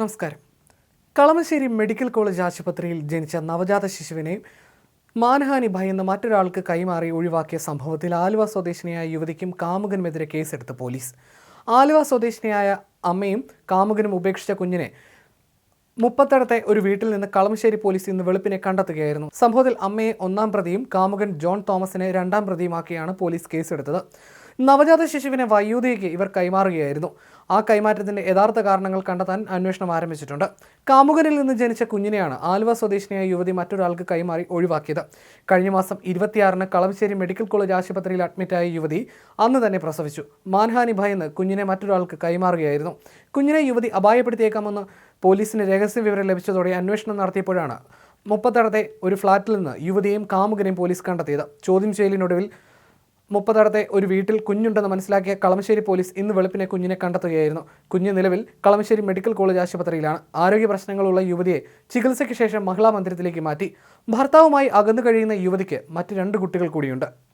നമസ്കാരം. Kalamassery medical college ആശുപത്രിയിൽ ജനിച്ച നവജാത ശിശുവിനെ മാനഹാനി ഭയന്ന് മറ്റൊരാൾക്ക് കൈമാറി ഒഴിവാക്കിയ സംഭവത്തിൽ ആലുവ സ്വദേശിനിയായ യുവതിക്കും കാമുകനുമെതിരെ കേസെടുത്ത് പോലീസ്. ആലുവ സ്വദേശിനിയായ അമ്മയും കാമുകനും ഉപേക്ഷിച്ച കുഞ്ഞിനെ മുപ്പത്തടത്തെ ഒരു വീട്ടിൽ നിന്ന് കളമശ്ശേരി പോലീസ് ഇന്ന് വെളുപ്പിനെ കണ്ടെത്തുകയായിരുന്നു. സംഭവത്തിൽ അമ്മയെ ഒന്നാം പ്രതിയും കാമുകൻ ജോൺ തോമസിനെ രണ്ടാം പ്രതിയുമാക്കിയാണ് പോലീസ് കേസെടുത്തത്. നവജാത ശിശുവിനെ വയോധികയ്ക്ക് ഇവർ കൈമാറുകയായിരുന്നു. ആ കൈമാറ്റത്തിന്റെ യഥാർത്ഥ കാരണങ്ങൾ കണ്ടെത്താൻ അന്വേഷണം ആരംഭിച്ചിട്ടുണ്ട്. കാമുകനിൽ നിന്ന് ജനിച്ച കുഞ്ഞിനെയാണ് ആലുവ സ്വദേശിനിയായ യുവതി മറ്റൊരാൾക്ക് കൈമാറി ഒഴിവാക്കിയത്. കഴിഞ്ഞ മാസം ഇരുപത്തിയാറിന് കളമശ്ശേരി മെഡിക്കൽ കോളേജ് ആശുപത്രിയിൽ അഡ്മിറ്റായ യുവതി അന്ന് തന്നെ പ്രസവിച്ചു. മാൻഹാനി ഭയന്ന് കുഞ്ഞിനെ മറ്റൊരാൾക്ക് കൈമാറുകയായിരുന്നു. കുഞ്ഞിനെ യുവതി അപായപ്പെടുത്തിയേക്കാമെന്ന് പോലീസിന് രഹസ്യ വിവരം ലഭിച്ചതോടെ അന്വേഷണം നടത്തിയപ്പോഴാണ് മുപ്പത്തടത്തെ ഒരു ഫ്ളാറ്റിൽ നിന്ന് യുവതിയും കാമുകനെയും പോലീസ് കണ്ടെത്തിയത്. ചോദ്യം ചെയ്യലിനൊടുവിൽ മുപ്പതടത്തെ ഒരു വീട്ടിൽ കുഞ്ഞുണ്ടെന്ന് മനസ്സിലാക്കിയ കളമശ്ശേരി പോലീസ് ഇന്ന് വെളുപ്പിനെ കുഞ്ഞിനെ കണ്ടെത്തുകയായിരുന്നു. കുഞ്ഞ് നിലവിൽ കളമശ്ശേരി മെഡിക്കൽ കോളേജ് ആശുപത്രിയിലാണ്. ആരോഗ്യ പ്രശ്നങ്ങളുള്ള യുവതിയെ ചികിത്സയ്ക്ക് ശേഷം മഹിളാ മന്ദിരത്തിലേക്ക് മാറ്റി. ഭർത്താവുമായി അകന്നു കഴിയുന്ന യുവതിക്ക് മറ്റ് രണ്ട് കുട്ടികൾ കൂടിയുണ്ട്.